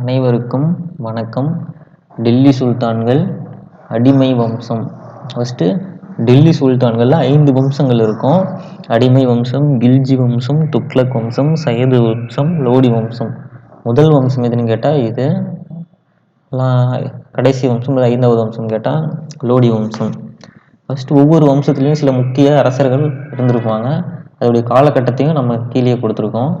அனைவருக்கும் வணக்கம். டெல்லி சுல்தான்கள் அடிமை வம்சம். ஃபஸ்ட்டு டெல்லி சுல்தான்களில் ஐந்து வம்சங்கள் இருக்கும். அடிமை வம்சம் கில்ஜி வம்சம் துக்ளக் வம்சம் சையது வம்சம் லோடி வம்சம். முதல் வம்சம் எதுன்னு கேட்டால் இது கடைசி வம்சம் ஐந்தாவது வம்சம் கேட்டால் லோடி வம்சம். ஃபஸ்ட்டு ஒவ்வொரு வம்சத்துலேயும் சில முக்கிய அரசர்கள் இருந்திருப்பாங்க. அதோடைய காலகட்டத்தையும் நம்ம கீழே கொடுத்துருக்கோம்.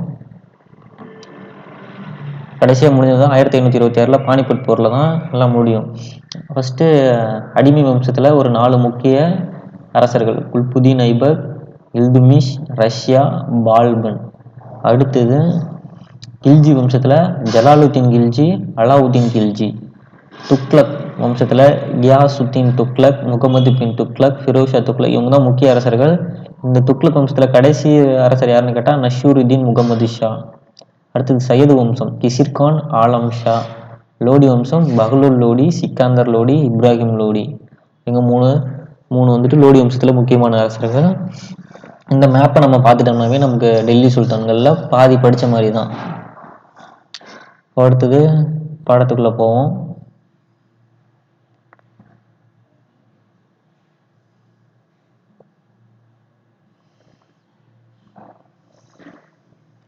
கடைசியாக முடிஞ்சது ஆயிரத்தி ஐநூற்றி இருபத்தி ஆறில் பானிபட் போரில் தான் எல்லாம் முடியும். ஃபஸ்ட்டு அடிமை வம்சத்தில் ஒரு நாலு முக்கிய அரசர்கள் குல்புதீன் ஐபக் இல்துமிஷ் ரஷ்யா பால்பன். அடுத்தது கில்ஜி வம்சத்தில் ஜலாலுத்தீன் கில்ஜி அலாவுதீன் கில்ஜி. துக்லக் வம்சத்தில் கியாசுத்தீன் துக்லக் முகமது பின் துக்லக் ஃபிரோஷா துக்லக் இவங்க தான் முக்கிய அரசர்கள். இந்த துக்லக் வம்சத்தில் கடைசி அரசர் யாருன்னு கேட்டால் நஷூருதீன் முகமது ஷா. அடுத்தது சையது வம்சம். கிசிர்கான் ஆலம் ஷா. லோடி வம்சம் பகலூர் லோடி சிக்காந்தர் லோடி இப்ராஹிம் லோடி. இவங்க மூணு மூணு வந்துட்டு லோடி வம்சத்தில் முக்கியமான அரசர்கள். இந்த மேப்பை நம்ம பார்த்துட்டோம்னாவே நமக்கு டெல்லி சுல்தான்களில் பாதி படித்த மாதிரி தான் அடுத்தது பாடத்துக்குள்ளே போவோம்.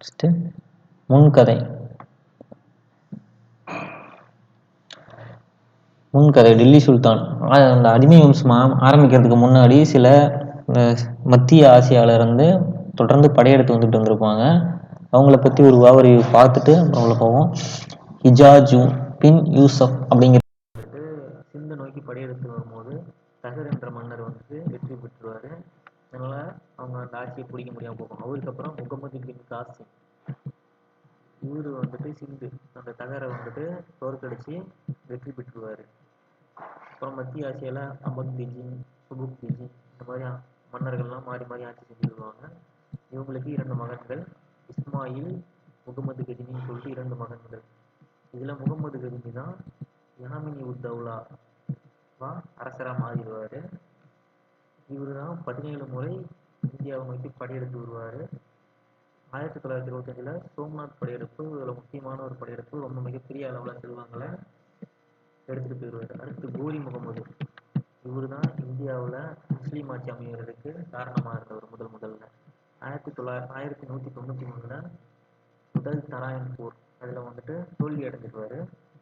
ஃபஸ்ட்டு முன்கதை. முன்கதை டெல்லி சுல்தான். அந்த அடிமை வம்சம் ஆரம்பிக்கிறதுக்கு முன்னாடி சில மத்திய ஆசியாவிலிருந்து இருந்து தொடர்ந்து படையெடுத்து வந்துட்டு வந்திருப்பாங்க. அவங்கள பற்றி ஒரு வாவரி பார்த்துட்டு அவங்கள போவோம் ஹிஜாஜு பின் யூசப் அப்படிங்கிற சிந்த நோக்கி படையெடுத்து வரும்போது தகர் என்ற மன்னர் வந்து வெற்றி பெற்றுவார் அதனால அவங்க அந்த ஆட்சியை பிடிக்க முடியாமல் போகும். அவருக்கு அப்புறம் முகமது பின் காசிம் இவர் வந்துட்டு சிந்து. அந்த தகரை வந்துட்டு தோற்கடிச்சு வெற்றி பெற்றுவார் அப்புறம் மத்திய ஆசியாவில் அமக் பிஜின் சுபுக் பிஜின் இந்த மாதிரி மன்னர்கள்லாம் மாறி மாறி ஆட்சி செஞ்சுருவாங்க. இவங்களுக்கு இரண்டு மகன்கள் இஸ்மாயில் முகமது கஜினின்னு சொல்லிட்டு இரண்டு மகன்கள். இதில் முகமது கஜினி தான் யாமினி உத்தவுலா வா அரசராக மாறிடுவார். இவர் தான் பதினேழு முறை இந்தியாவை நோக்கி படையெடுத்து வருவார். ஆயிரத்தி தொள்ளாயிரத்தி இருபத்தஞ்சில் சோம்நாத் படையெடுப்பு இதில் முக்கியமான ஒரு படையெடுப்பு ரொம்ப மிகப்பெரிய அளவில் செல்வங்களை எடுத்துகிட்டு போயிடுவார் அடுத்து கோரி முகமது. இவர் தான் இந்தியாவில் முஸ்லீம் ஆட்சி அமைகிறதுக்கு காரணமாக இருந்தவர் முதல் முதல்ல. ஆயிரத்தி தொள்ளாயிரத்தி ஆயிரத்தி நூற்றி தொண்ணூற்றி மூணில் முதல் தராயன் போர். அதில் வந்துட்டு தோல்வி அடைஞ்சிருவார்.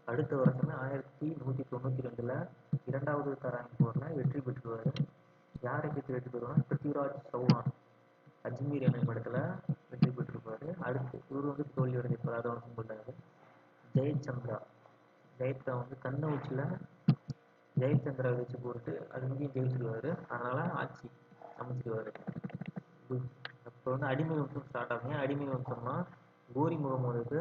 அடுத்த வருஷமே ஆயிரத்தி நூற்றி தொண்ணூற்றி ரெண்டில் இரண்டாவது தராயன் போரில் வெற்றி பெற்றுவார் யாரை பற்றி வெற்றி பெறுவார் பிருத்திவிராஜ் சௌஹான் அஜ்மீர் என்னும் இடத்துல வெற்றி பெற்றிருப்பாரு அடுத்து இவர் வந்து தோல்வி அடைஞ்சிருப்பார் அதை வந்து சொல்றாரு ஜெயச்சந்திரா ஜெயத்தை வந்து கண்ணை உச்சியில் ஜெயச்சந்திரா வச்சு போட்டு அது இங்கேயும் ஜெயிச்சிருவாரு. அதனால ஆட்சி அமைச்சிருவாரு. இப்போ வந்து அடிமை வம்சம் ஸ்டார்ட் ஆகுங்க அடிமை வம்சம்னா கோரி முகமதுக்கு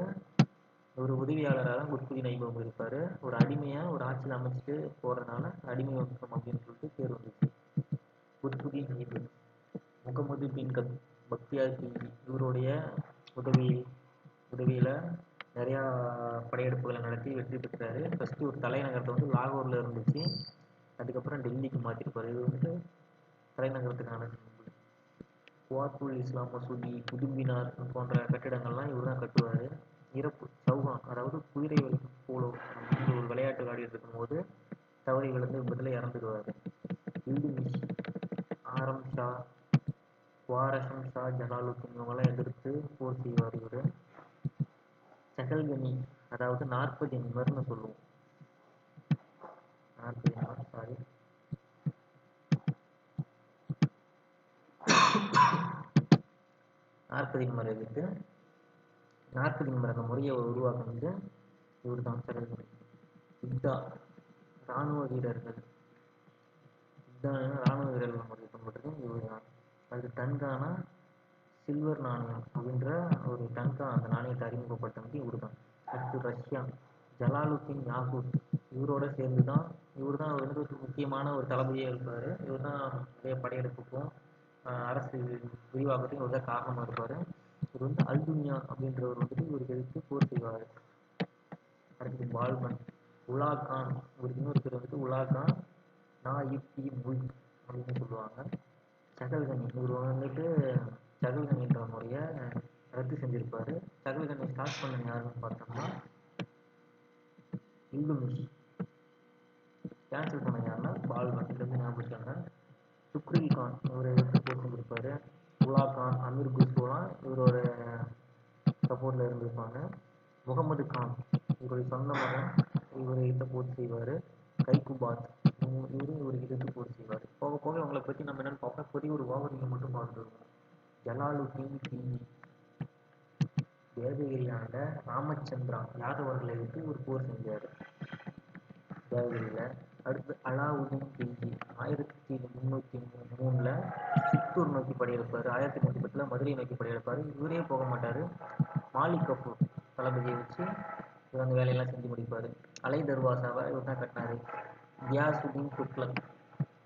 ஒரு உதவியாளராக குட்புதி நைபம் இருப்பார். ஒரு அடிமையாக ஒரு ஆட்சியில் அமைச்சிட்டு போகிறதுனால அடிமை வம்சம் அப்படின்னு சொல்லிட்டு பேர் வந்துச்சு. குட்புதி ஐபக் முகமது பின் கத் பக்தியார் இவருடைய உதவி உதவியில் நிறையா படையெடுப்புகளை நடத்தி வெற்றி பெற்றாரு ஃபஸ்ட்டு ஒரு தலைநகரத்தை வந்து லாகூரில் இருந்துச்சு. அதுக்கப்புறம் டெல்லிக்கு மாற்றிருப்பார் இது வந்து தலைநகரத்துக்கான symbol. குவாத்துல் இஸ்லாம் மசூதி குதும்பினார் போன்ற கட்டிடங்கள்லாம் இவர் தான் கட்டுவார். இறப்பு சௌஹான் அதாவது குதிரை போலோ இந்த ஒரு விளையாட்டு விளையாடிட்டு இருக்கும்போது தவறி விழுந்து விபத்தில் இறந்துடுவார். இல்துமிஷ் ஆரம் ஷா வாரசம் ஷா ஜலாலுத்தின் இவங்கெல்லாம் எதிர்த்து போர் செய்வார் இவர். சகல்கனி அதாவது நாற்பது எண்மர்னு சொல்லுவோம். நாற்பது நாற்பது நிமிடம் இருக்கு நாற்பது நிமிடம் அந்த முறையை உருவாக்குனது இவர் தான் தலைவர். யுத்தா இராணுவ வீரர்கள். யுத்தம் இராணுவ வீரர்கள் முறையை பின்பற்றுறது இவர் தான் அதுக்கு டன்கானா சில்வர் நாணயம் அப்படின்ற ஒரு டன்கா அந்த நாணயத்தை அறிமுகப்படுத்தினது இவர் தான் அடுத்து ரஷ்யா. ஜலாலுத்தீன் யாகூத். இவரோட சேர்ந்து தான் இவர் தான் வந்து ஒரு முக்கியமான ஒரு தளபதியாக இருப்பார். இவர் தான் நிறைய படையெடுப்புக்கும் அரசு விரிவாக்கத்துக்கும் இவர் தான் காரணமாக இருப்பார். இவர் வந்து அல்துனியா அப்படின்றவர் வந்துட்டு இவருக்கு எதிர்த்து போர் செய்வார். அடுத்து பால்பன் உலா கான். இவருக்கு இன்னொருத்தர் வந்துட்டு உலா கான். நா இ முல்க் அப்படின்னு சொல்லுவாங்க. சகல்கனி இவர் வந்துட்டு சகல்கனின்ற முறையை ரத்து செஞ்சிருப்பாரு. சகல்கனி ஸ்டார்ட் பண்ண யாருன்னு பார்த்தோம்னா இல்துமிஷ் கேன்சல் பண்ண யாருன்னா பால்வன் வந்து ஞாபகம் வச்சுக்கோங்க சுக்ரில் கான் இவர் சப்போர்ட் போட்டு கொடுப்பாரு உலா கான் அமீர் குஸ்போலாம் இவரோட சப்போர்ட்டில் இருந்திருப்பாங்க. முகமது கான் இவருடைய சொந்த மகன் இவர் சப்போர்ட் செய்வார். கைகுபாத் இவரு இவருக்கு எதிர்த்து போட்டு செய்வார். போக போக அவங்களை பற்றி நம்ம என்னென்னு பார்ப்போம். இப்போதைக்கு ஒரு ஓவரிங்க மட்டும் பார்த்துருவோம் இருக்கோம் டிவி கில்ஜி தேவகிரியாண்ட ராமச்சந்திரா யாதவர்களை விட்டு ஒரு போர் செஞ்சார். தேவகிரியில் அடுத்து அலாவுதீன் கில்ஜி ஆயிரத்தி முந்நூற்றி மூணில் சித்தூர் நோக்கி படையெடுப்பார். ஆயிரத்தி நூற்றி பத்தில் மதுரை நோக்கி படையெடுப்பார். இவரே போக மாட்டார். மாலிக் கபூர் தளபதியை வச்சு இவர் அந்த வேலையெல்லாம் செஞ்சு முடிப்பார். அலை தர்வாசாவை இவர் தான் கட்டினார். கியாசுதீன் துக்ளக்.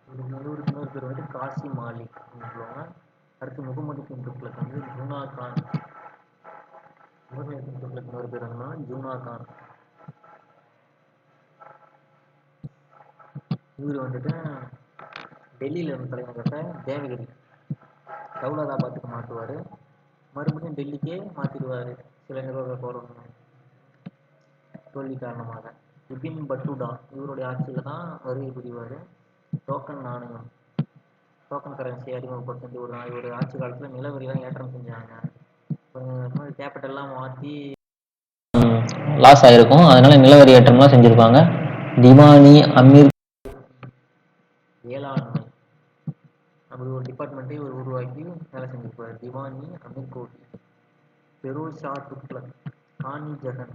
இவர் இன்னொரு இன்னொரு பேர் வந்து காசி மாலிக் அப்படின்னு சொல்லுவாங்க அடுத்து முகமது பின் துக்ளக் வந்து ஜூனா கான். முகமது பின் துக்ளக் இன்னொரு பேர் என்னன்னா ஜூனா கான். இவர் வந்துட்டு டெல்லியில் இருந்த தலைநகரத்தை தேவகிரி. தௌலதாபாத்துக்கு மாற்றுவார் மறுபடியும் டெல்லிக்கே மாற்றிடுவார் சில நிர்வாக போராட்டம் தோல்வி காரணமாக பிபின் பட்டுடா இவருடைய ஆட்சியில் தான் வருகை புரிவார். டோக்கன் நாணயம். டோக்கன் கரன்சி அறிமுகப்படுத்தி ஒரு இவருடைய ஆட்சி காலத்தில் நிலவரிலாம் ஏற்றம் செஞ்சாங்க. கேபிட்டல்லாம் மாற்றி லாஸ் ஆகிருக்கும் அதனால நிலவரி ஏற்றம்லாம் செஞ்சுருப்பாங்க. திவானி அமீர் டிபார்ட்மெண்ட்டே இவர் உருவாக்கி வேலை செஞ்சிருப்பார். திவானி அமீர் கோட் பெரோஸ் ஷா துக்ளக் காணி ஜெகன்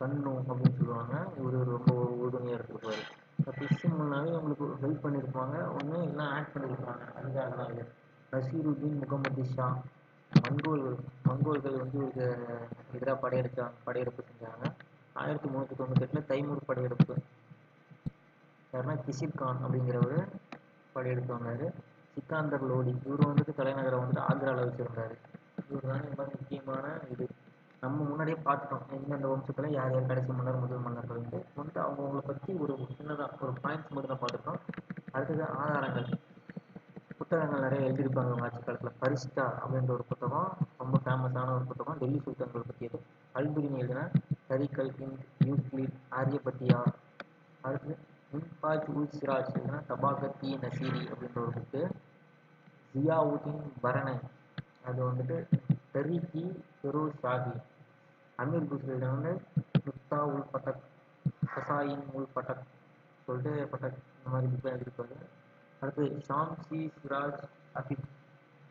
கண்ணு அப்படின்னு சொல்லுவாங்க. இவர் ரொம்ப உறுதுணையாக இருந்திருப்பார் இப்போ அவங்களுக்கு உங்களுக்கு ஹெல்ப் பண்ணியிருப்பாங்க ஒன்று எல்லாம் ஆட் பண்ணியிருப்பாங்க அதுக்காக தான் இது. நசீருதீன் முகமது ஷா மங்கோல்கள் மங்கோல்கள் வந்து இவருக்கு எதிராக படையெடுத்தாங்க படையெடுப்பு செஞ்சாங்க. ஆயிரத்தி முந்நூற்றி தொண்ணூத்தெட்டில் தைமூர் படையெடுப்பு. யாருன்னா கிசிர் கான் அப்படிங்கிறவர் படையெடுத்து வந்தார். சிக்காந்தர் லோடி. இவர் வந்துட்டு தலைநகரை வந்துட்டு ஆந்திராவில் வச்சுருந்தாரு. இவர் தான் ரொம்ப மாதிரி முக்கியமான இது. நம்ம முன்னாடியே பார்த்துட்டோம். எந்தெந்த வம்சத்தில் யார் யார் கடைசி மன்னர் முதல் மன்னர்கள்ட்டு வந்துட்டு அவங்கவுங்கள பற்றி ஒரு சின்னதாக ஒரு பாயிண்ட்ஸ் மட்டும் தான் பார்த்துட்டோம். அடுத்தது ஆதாரங்கள். புத்தகங்கள் நிறைய எழுதியிருப்பாங்க அவங்க ஆட்சி காலத்தில். பரிஷ்டா அப்படின்ற ஒரு புத்தகம் ரொம்ப ஃபேமஸான ஒரு புத்தகம். டெல்லி சுல்தான்கள் பற்றியது அல்பிரினி எழுதின. கரிகல் ஹிந்த் யூக்ளிட் ஆரியபட்டியா. அடுத்து முன்பாஜ் உல் சிராஜ் எழுதின தபாகத்தி நசீரி அப்படின்ற ஒரு புக்கு ஜியாவுதீன் பரணை. அது வந்துட்டு தரிகி ஃபெரோஸ் ஷாஹி அமீர் குஸ்ரேல வந்து முக்தா உல் பட்டக் ஹசாயின் உல் பட்டக் சொல்லிட்டு பட்டக் இந்த மாதிரி புக்கு எழுதியிருப்பாரு. அடுத்து ஷாம்சி சிராஜ் அபித்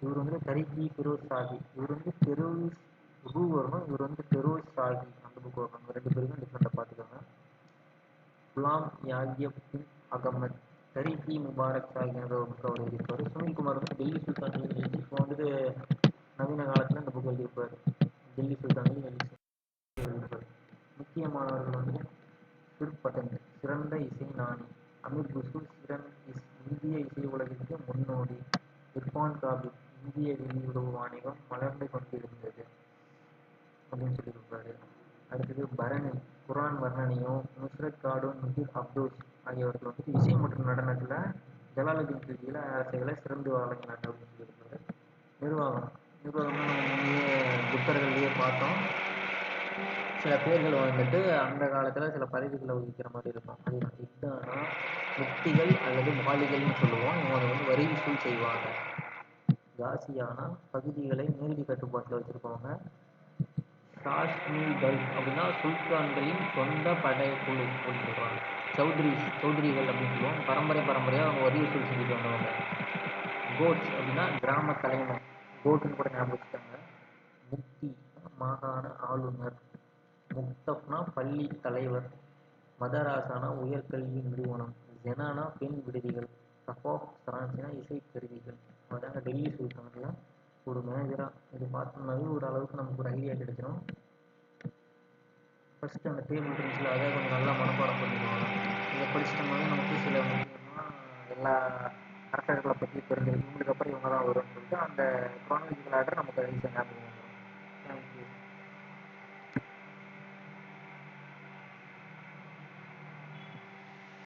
இவர் வந்து தரிகி ஃபெரோஸ் ஷாஹி இவர் வந்து ஃபெரோஸ் ரூ வரணும் இவர் வந்து ஃபெரோஸ் ஷாஹி அந்த புக் வரணும் ரெண்டு பேருக்கும் டிஃப்ரெண்ட்டாக பார்த்துக்கோங்க. குலாம் யாகியப்பின் அகமத். தரிகி முபாரக் ஷாஹின்ற ஒரு புக்கை அவர் எழுதியிருப்பார். சுனில்குமார் வந்து டெல்லி சுல்தான் இப்போ வந்துட்டு நவீன காலத்தில் இந்த புக் எழுதியிருப்பார். டெல்லி சுல்தான் எழுதியிருப்பார். முக்கியமானவர்கள் வந்து சுர்பதன் சிறந்த இசை நாணி. அமீர் குசூர் சிறந்த இஸ் இந்திய இசை உலகிற்கு முன்னோடி. இர்பான் காபி இந்திய வெளியுறவு வாணிகம் வளர்ந்து கொண்டிருந்தது அப்படின்னு சொல்லியிருப்பாரு. அடுத்தது பரணி. குரான் வர்ணனையும் நுஸ்ரத் காடும் நுஜிர் அப்தோஸ் ஆகியவர்கள் வந்து இசை மற்றும் நடனத்தில் ஜலாலுதீன் கில்ஜியில் அரசுகளை சிறந்து வழங்கினாங்க அப்படின்னு சொல்லியிருக்காரு நிர்வாகம். நிர்வாகம்னா நம்ம முன்னே புத்தர்கள்லேயே பார்த்தோம். சில பேர்கள் வந்துட்டு அந்த காலத்தில் சில பதவிகளை வகிக்கிற மாதிரி இருக்கும். அதுதான் இதுதானா முக்திகள் அல்லது மாளிகைன்னு சொல்லுவோம். இவங்க வந்து வரி வசூல் செய்வாங்க. ஜாஸ்தியான பகுதிகளை நேரடி கட்டுப்பாட்டில் வச்சுருப்பாங்க காஷ்மீர்கள் அப்படின்னா சுல்தான்களின் சொந்த படைக்குழு அப்படின்னு சொல்லுவாங்க. சௌத்ரிஸ் சௌத்ரிகள் அப்படின்னு சொல்லுவோம் பரம்பரை பரம்பரையாக அவங்க வரி வசூல் செஞ்சுட்டு வந்தவங்க. கோட்ஸ் அப்படின்னா கிராம தலைமை கோட்னு கூட ஞாபகம் வச்சுட்டாங்க முக்தி மாகாண ஆளுநர். முக்தப்னா பள்ளி தலைவர். மதராசானா உயர்கல்வி நிறுவனம். ஜெனானா பெண் விடுதிகள். சஃபாப் சரான்சினா இசைக்கருவிகள். அதாங்க டெல்லி சுல்தானில் ஒரு மேஜராக இது பார்த்தோம்னாவே ஒரு அளவுக்கு நமக்கு ஒரு ஐடியா கிடைக்கும் ஃபஸ்ட்டு அந்த டேபிள் இருந்துச்சுல அதை கொஞ்சம் நல்லா மனப்பாடம் பண்ணிடுவாங்க இதை படிச்சிட்டோம்னாவே நமக்கு சில முக்கியமாக எல்லா கரெக்டர்களை பற்றி தெரிஞ்சிருக்கு இவங்களுக்கு அப்புறம் இவங்க தான் வரும்னு சொல்லிட்டு அந்த குரானலிக்கல் ஆர்டர் நமக்கு ஈஸியாக ஞாபகம் தேங்க்யூ